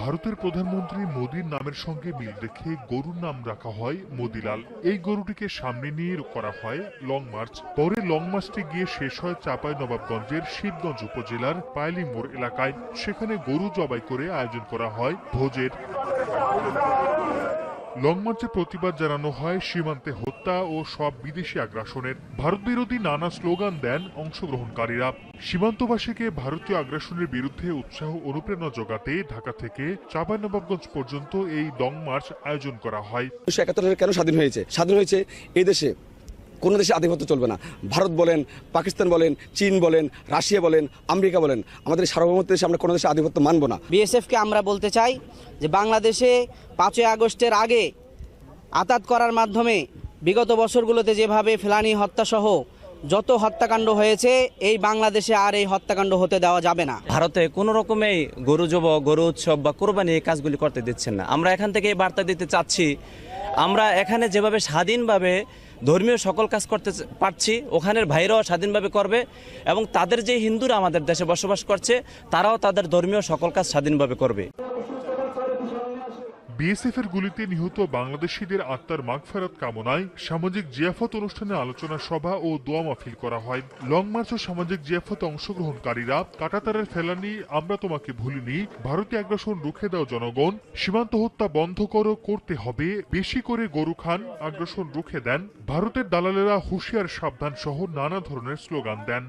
ভারতের প্রধানমন্ত্রী মোদীর নামের সঙ্গে মিল রেখে গরুর নাম রাখা হয় মোদিলাল। এই গরুটিকে সামনে নিয়ে করা হয় লং মার্চ। পরে লং মার্চটি গিয়ে শেষ হয় চাপাই নবাবগঞ্জের শিবগঞ্জ উপজেলার পায়লি মোড় এলাকায়। সেখানে গরু জবাই করে আয়োজন করা হয় ভোজের। লং মার্চে প্রতিবাদ জানানো হয় সীমান্তে হত্যা ও সব বিদেশি আগ্রাসনের। ভারত বিরোধী নানা স্লোগান দেন অংশগ্রহণকারীরা। সীমান্তবাসীকে ভারতীয় আগ্রাসনের বিরুদ্ধে উৎসাহ অনুপ্রেরণা জোগাতে ঢাকা থেকে চাঁপাইনবাবগঞ্জ পর্যন্ত এই লং মার্চ আয়োজন করা হয়। একাত্তর কেন স্বাধীন হয়েছে? স্বাধীন হয়েছে এই দেশে কোনো দেশে আধিপত্য চলবে না। ভারত বলেন পাকিস্তান বলেন চীন বলেন রাশিয়া বলেন আমেরিকা বলেন আমাদের সার্বভৌমত্ব দেশে আমরা কোনো দেশে আধিপত্য মানব না। বিএসএফকে আমরা বলতে চাই যে বাংলাদেশে পাঁচই আগস্টের আগে আতাত করার মাধ্যমে বিগত বছরগুলোতে যেভাবে ফেলানি হত্যাসহ যত হত্যাকাণ্ড হয়েছে এই বাংলাদেশে আর এই হত্যাকাণ্ড হতে দেওয়া যাবে না। ভারতে কোনো রকমেই গরু যুব গরু উৎসব বা কোরবানি এই কাজগুলি করতে দিচ্ছেন না। আমরা এখান থেকে এই বার্তা দিতে চাচ্ছি আমরা এখানে যেভাবে স্বাধীনভাবে ধর্মীয় সকল কাজ করতে পারছি, ওখানের ভাইরাও স্বাধীনভাবে করবে এবং তাদের যে হিন্দুরা আমাদের দেশে বসবাস করছে, তারাও তাদের ধর্মীয় সকল কাজ স্বাধীনভাবে করবে। বিএসএফ এর গুলিতে নিহত বাংলাদেশিদের আত্মার মাগফেরাত কামনায় সামাজিক জিয়াফত অনুষ্ঠানে আলোচনা সভা ও দোয়া মাহফিল করা হয়। লং মার্চ ও সামাজিক জিয়াফতে অংশগ্রহণকারীরা কাটাতারের ফেলানি, আমরা তোমাকে ভুলিনি ভারতীয় আগ্রাসন রুখে দাও জনগণ, সীমান্ত হত্যা বন্ধ করো, করতে হবে, বেশি করে গরু খান, আগ্রাসন রুখে দেন, ভারতের দালালেরা হুঁশিয়ার সাবধান সহ নানা ধরনের স্লোগান দেন।